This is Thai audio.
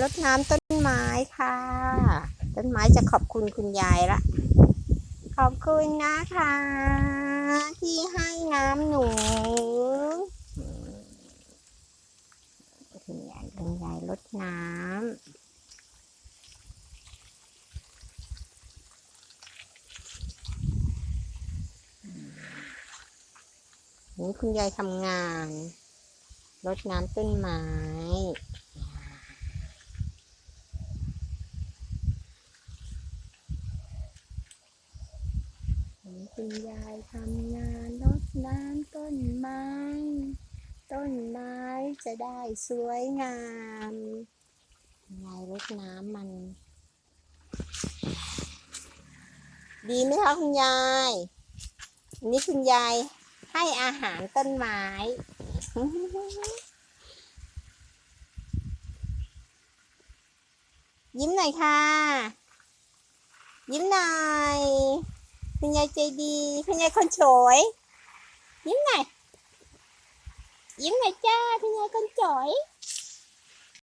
รดน้ำต้นไม้ค่ะ ต้นไม้จะขอบคุณคุณยายละ ขอบคุณนะคะ ที่ให้น้ำหนูคุณยายคุณยายรดน้ำนี่คุณยายทำงานรดน้ำต้นไม้ เห็น คุณยายทำงานรดน้ำต้นไม้ ต้นไม้จะได้สวยงามยายรดน้ำมัน ดีไหมคะคุณยายนนี้คุณยายให้อาหารต้นไม้ยิ้มหน่อยค่ะ ยิ้มหน่อย คุณยายใจดีคุณยายคนสวยยิ้มหน่อยยิ้มหน่อยจ้าคุณยายคนสวย